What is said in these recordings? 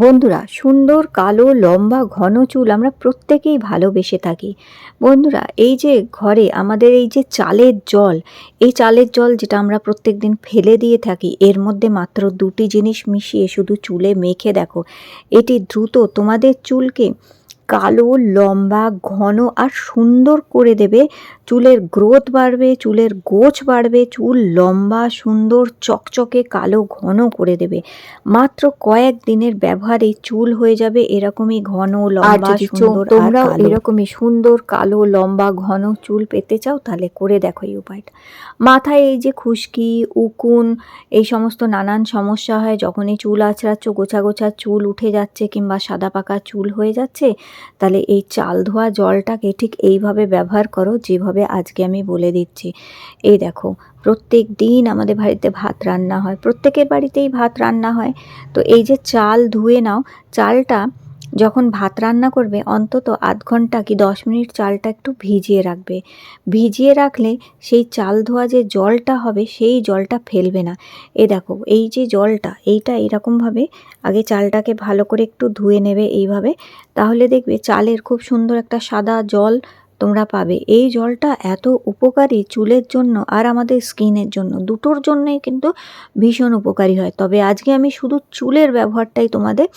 বন্ধুরা, সুন্দর, কালো, লম্বা, ঘন চুল আমরা প্রত্যেকেই ভালোবেসে থাকি। বন্ধুরা, এই যে ঘরে আমাদের এই যে চালের জল, এই চালের জল যেটা আমরা প্রত্যেক দিন ফেলে দিয়ে থাকি, এর মধ্যে মাত্র দুটি জিনিস মিশিয়ে শুধু চুলে মেখে দেখো। এটি দ্রুত তোমাদের চুলকে কালো লম্বা ঘন আর সুন্দর করে দেবে। চুলের গ্রোথ বাড়বে চুলের গোছ বাড়বে চুল লম্বা সুন্দর চকচকে কালো ঘন করে দেবে। মাত্র কয়েক দিনের ব্যবহারে চুল হয়ে যাবে এরকমই ঘন লম্বা সুন্দর তোমরাও এরকমই সুন্দর কালো লম্বা ঘন চুল পেতে চাও তাহলে করে দেখো এই উপায়টা। মাথায় এই যে খুশকি উকুন এই সমস্ত নানান সমস্যা হয় যখনই চুল আছড়াচ্ছ গোছা গোছা চুল উঠে যাচ্ছে কিংবা সাদা পাকা চুল হয়ে যাচ্ছে তাহলে এই চাল ধোয়া জলটাকে ঠিক এইভাবে ব্যবহার করো যেভাবে আজকে আমি বলে দিচ্ছি। এই দেখো, প্রত্যেক দিন আমাদের বাড়িতে ভাত রান্না হয়, প্রত্যেকের বাড়িতেই ভাত রান্না হয়। তো এই যে চাল ধুয়ে নাও, চালটা যখন ভাত রান্না করবে, অন্তত আধ ঘণ্টা কি দশ মিনিট চালটা একটু ভিজিয়ে রাখবে। ভিজিয়ে রাখলে সেই চাল ধোয়া যে জলটা হবে, সেই জলটা ফেলবে না। এ দেখো, এই যে জলটা, এইটা এরকমভাবে আগে চালটাকে ভালো করে একটু ধুয়ে নেবে এইভাবে। তাহলে দেখবে চালের খুব সুন্দর একটা সাদা জল তোমরা পাবে। এই জলটা এত উপকারী চুলের জন্য আর আমাদের স্কিনের জন্য, দুটোর জন্যই কিন্তু ভীষণ উপকারী হয়। তবে আজকে আমি শুধু চুলের ব্যবহারটাই তোমাদের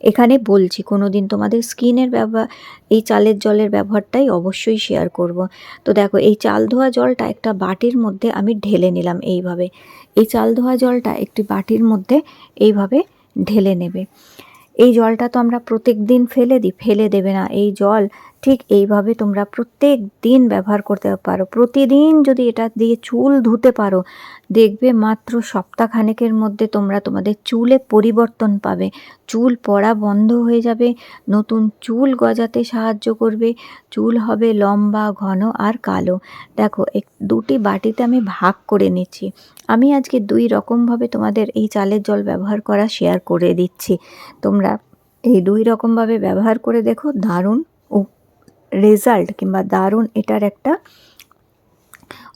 এখানে বলছি কোনো দিন তোমাদের স্কিনের ব্যবহার এই চালের জলের ব্যবহারটাই অবশ্যই শেয়ার করব। তো দেখো, এই চাল ধোয়া জলটা একটা বাটির মধ্যে আমি ঢেলে নিলাম এইভাবে। এই চাল ধোয়া জলটা একটি বাটির মধ্যে এইভাবে ঢেলে নেবে। এই জলটা তো আমরা প্রত্যেক দিন ফেলে দিই, ফেলে দেবে না। এই জল ঠিক এইভাবে তোমরা প্রত্যেক দিন ব্যবহার করতে পারো। প্রতিদিন যদি এটা দিয়ে চুল ধুতে পারো, দেখবে মাত্র সপ্তাহখানেকের মধ্যে তোমরা তোমাদের চুলে পরিবর্তন পাবে। চুল পড়া বন্ধ হয়ে যাবে, নতুন চুল গজাতে সাহায্য করবে। চুল হবে লম্বা, ঘন আর কালো। দেখো, এক, দুটি বাটিতে আমি ভাগ করে নিচ্ছি। আমি আজকে দুই রকমভাবে তোমাদের এই চালের জল ব্যবহার করা শেয়ার করে দিচ্ছি। তোমরা এই দুই রকমভাবে ব্যবহার করে দেখো, দারুণ রেজাল্ট কিংবা দারুণ এটার একটা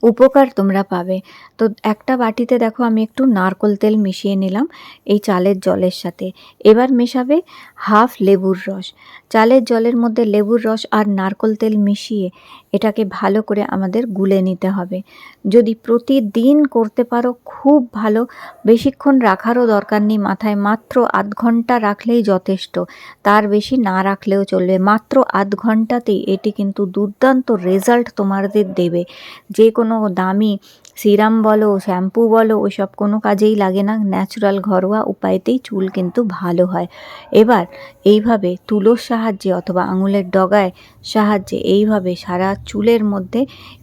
উপকার তোমরা পাবে। তো একটা বাটিতে দেখো আমি একটু নারকোল তেল মিশিয়ে নিলাম এই চালের জলের সাথে। এবার মেশাবে হাফ লেবুর রস। চালের জলের মধ্যে লেবুর রস আর নারকোল তেল মিশিয়ে এটাকে ভালো করে আমাদের গুলে নিতে হবে। যদি প্রতিদিন করতে পারো খুব ভালো। বেশিক্ষণ রাখারও দরকার নেই মাথায়, মাত্র আধ ঘণ্টা রাখলেই যথেষ্ট। তার বেশি না রাখলেও চলবে। মাত্র আধ ঘন্টাতেই এটি কিন্তু দুর্দান্ত রেজাল্ট তোমাদের দেবে। যে কোনো দামি সিরাম বলো, শ্যাম্পু বলো, ওইসব কোনো কাজেই লাগে না। ন্যাচারাল ঘরোয়া উপায়তেই চুল কিন্তু ভালো হয়। এবার এইভাবে তুলোর সাহায্যে অথবা আঙুলের ডগায় সাহায্যে এইভাবে সারা চুলের মধ্যে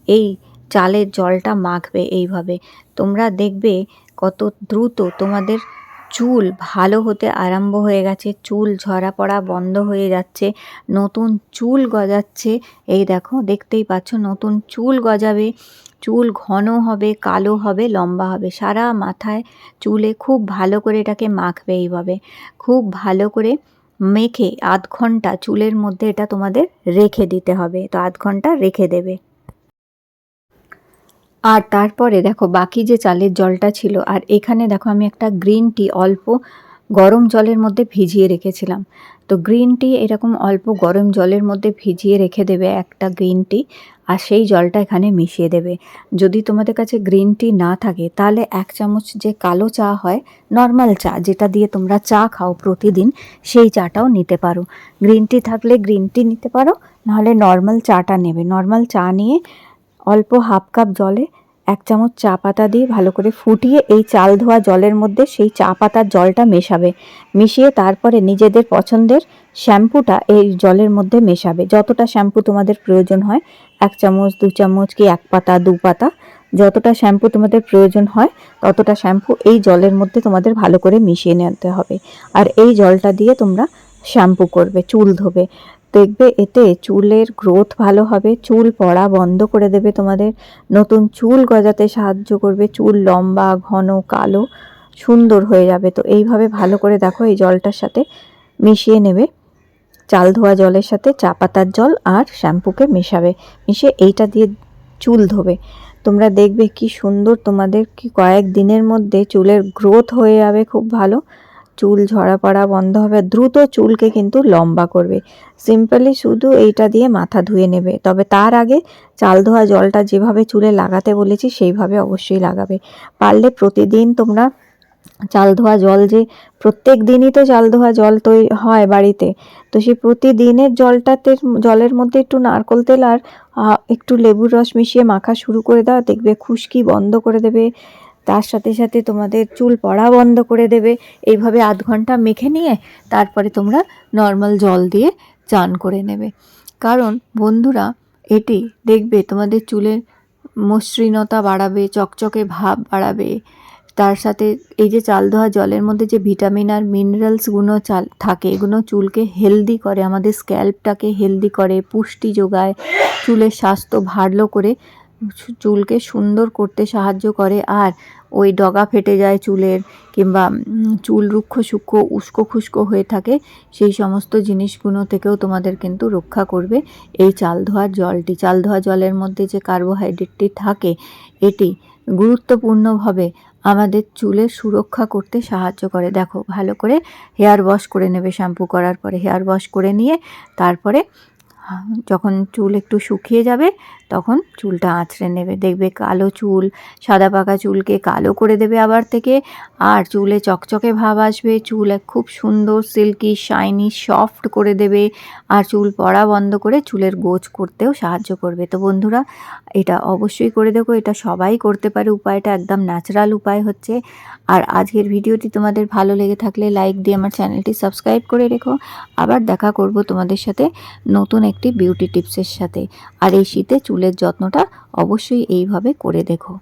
এই চালের জলটা মাখবে এইভাবে। তোমরা দেখবে কত দ্রুত তোমাদের চুল ভালো হতে আরম্ভ হয়ে গেছে, চুল ঝরা পড়া বন্ধ হয়ে যাচ্ছে, নতুন চুল গজাচ্ছে। এই দেখো, দেখতেই পাচ্ছ, নতুন চুল গজাবে, চুল ঘন হবে, কালো হবে, লম্বা হবে। সারা মাথায় চুলে খুব ভালো করে এটাকে মাখবে এইভাবে। খুব ভালো করে মেখে আধ ঘণ্টা চুলের মধ্যে এটা তোমাদের রেখে দিতে হবে। তো আধ ঘণ্টা রেখে দেবে। আর তারপরে দেখো, বাকি যে চালের জলটা ছিল, আর এখানে দেখো আমি একটা গ্রিন টি অল্প গরম জলের মধ্যে ভিজিয়ে রেখেছিলাম। তো গ্রিন টি এরকম অল্প গরম জলের মধ্যে ভিজিয়ে রেখে দেবে একটা গ্রিন টি, আর সেই জলটা এখানে মিশিয়ে দেবে। যদি তোমাদের কাছে গ্রিন টি না থাকে, তাহলে এক চামচ যে কালো চা হয়, নর্মাল চা, যেটা দিয়ে তোমরা চা খাও প্রতিদিন, সেই চাটাও নিতে পারো। গ্রিন টি থাকলে গ্রিন টি নিতে পারো, নাহলে নর্মাল চাটা নেবে। নর্মাল চা নিয়ে অল্প হাফ কাপ জলে এক চামচ চা পাতা দিয়ে ভালো করে ফুটিয়ে এই চাল ধোয়া জলের মধ্যে সেই চা পাতার জলটা মেশাবে। মিশিয়ে তারপরে নিজেদের পছন্দের শ্যাম্পুটা এই জলের মধ্যে মেশাবে। যতটা শ্যাম্পু তোমাদের প্রয়োজন হয়, এক চামচ, দু চামচ কি এক পাতা, দু পাতা, যতটা শ্যাম্পু তোমাদের প্রয়োজন হয়, ততটা শ্যাম্পু এই জলের মধ্যে তোমাদের ভালো করে মিশিয়ে নিতে হবে। আর এই জলটা দিয়ে তোমরা শ্যাম্পু করবে, চুল ধোবে। দেখবে এতে চুলের গ্রোথ ভালো হবে, চুল পড়া বন্ধ করে দেবে তোমাদের। নতুন চুল গজাতে সাহায্য করবে, চুল লম্বা, ঘন, কালো, সুন্দর হয়ে যাবে। তো এইভাবে ভালো করে দেখো এই জলটার সাথে মিশিয়ে নেবে। চাল ধোয়া জলের সাথে চা পাতার জল আর শ্যাম্পুকে মেশাবে। মিশিয়ে এইটা দিয়ে চুল ধোবে। তোমরা দেখবে কি সুন্দর তোমাদের কি কয়েক দিনের মধ্যে চুলের গ্রোথ হয়ে যাবে, খুব ভালো। চুল ঝরা পড়া বন্ধ হবে, দ্রুত চুলকে কিন্তু লম্বা করবে। সিম্পলি শুধু এইটা দিয়ে মাথা ধুয়ে নেবে। তবে তার আগে চাল ধোয়া জলটা যেভাবে চুলে লাগাতে বলেছি, সেইভাবে অবশ্যই লাগাবে। পারলে প্রতিদিন তোমরা চাল ধোয়া জল যে প্রত্যেক দিনই তো চাল ধোয়া জল তৈরি হয় বাড়িতে, তো সেই প্রতিদিনের জলটাতে জলের মধ্যে একটু নারকোল তেল আর একটু লেবুর রস মিশিয়ে মাখা শুরু করে দাও। দেখবে খুশকি বন্ধ করে দেবে। তার সাথে সাথে তোমাদের চুল পড়া বন্ধ করে দেবে। এইভাবে আধ ঘণ্টা মেখে নিয়ে তারপরে তোমরা নর্মাল জল দিয়ে চান করে নেবে। কারণ বন্ধুরা, এটি দেখবে তোমাদের চুলের মসৃণতা বাড়াবে, চকচকে ভাব বাড়াবে। তার সাথে এই যে চাল ধোয়া জলের মধ্যে যে ভিটামিন আর মিনারেলসগুলো চাল থাকে, এগুলো চুলকে হেলদি করে, আমাদের স্ক্যাল্পটাকে হেলদি করে, পুষ্টি যোগায়, চুলের স্বাস্থ্য ভালো করে চুলকে সুন্দর করতে সাহায্য করে আর ওই ডগা ফেটে যায় চুলের কিংবা চুল রুক্ষ সূক্ষ্ম উস্কো খুস্কো হয়ে থাকে, সেই সমস্ত জিনিসগুলো থেকেও তোমাদের কিন্তু রক্ষা করবে এই চাল ধোয়ার জলটি। চাল ধোয়া জলের মধ্যে যে কার্বোহাইড্রেটটি থাকে, এটি গুরুত্বপূর্ণভাবে আমাদের চুলের সুরক্ষা করতে সাহায্য করে। দেখো, ভালো করে হেয়ার ওয়াশ করে নেবে শ্যাম্পু করার পরে। হেয়ার ওয়াশ করে নিয়ে তারপরে যখন চুল একটু শুকিয়ে যাবে, তখন চুলটা আঁচড়ে নেবে। দেখবে কালো চুল, সাদা পাকা চুলকে কালো করে দেবে আবার থেকে। আর চুলে চকচকে ভাব আসবে, চুল এক খুব সুন্দর সিল্কি শাইনি সফট করে দেবে। আর চুল পড়া বন্ধ করে চুলের গোছ করতেও সাহায্য করবে। তো বন্ধুরা, এটা অবশ্যই করে দেখো, এটা সবাই করতে পারে। উপায়টা একদম ন্যাচারাল উপায় হচ্ছে। আর আজকের ভিডিওটি তোমাদের ভালো লেগে থাকলে লাইক দিয়ে আমার চ্যানেলটি সাবস্ক্রাইব করে রেখো। আবার দেখা করব তোমাদের সাথে নতুন একটি বিউটি টিপসের সাথে। আর এই শীতে চুলের যত্নটা অবশ্যই এইভাবে করে দেখো।